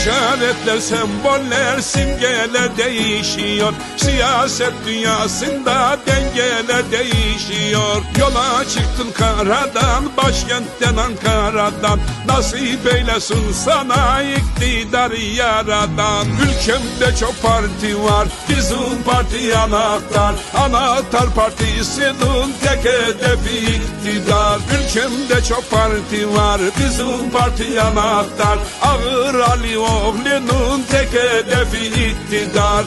İşaretler, semboller, simgeler değişiyor. Siyaset dünyasında dengeler değişiyor. Yola çıktın karadan, başkentten Ankara'dan. Nasip eylesin sana iktidar yaradan Ülkemde çok parti var, bizim parti anahtar. Anahtar partisinin tek hedefi iktidar. Ülkemde çok parti var, bizim parti anahtar. Ağır Ali oğlunun tek hedefi iktidar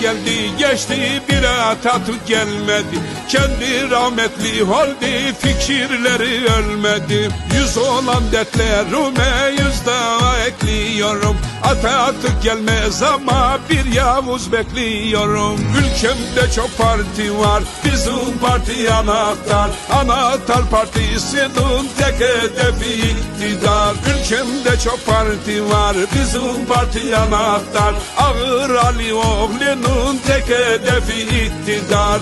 geldi geçti bir Atatürk gelmedi. Kendi rahmetli oldu fikirleri ölmedi. Yüz olan dertlerime yüz daha ekliyorum Atatürk gelmez ama bir Yavuz bekliyorum. Ülkemde çok parti var bizim parti anahtar. Anahtar partisinin tek hedefi iktidar. Ülkemde çok parti var bizim parti anahtar. Ağır Ali oğlunun tek hedefi iktidar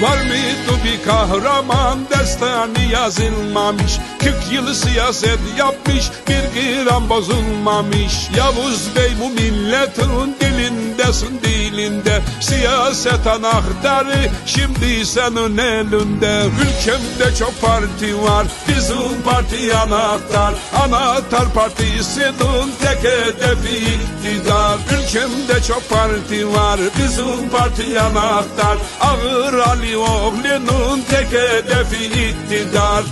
Var mıydı bir kahraman destanı yazılmamış? 40 yıl siyaset yapmış bir gram bozulmamış. Yavuz Bey bu milletin dilindesin dilinde. Siyaset anahtarı şimdi senin elinde. Ülkemde çok parti var bizim parti anahtar. Anahtar partisinin tek hedefi iktidar Ülkemde çok parti var bizim parti anahtar. Ağır Ali oğlunun tek hedefi iktidar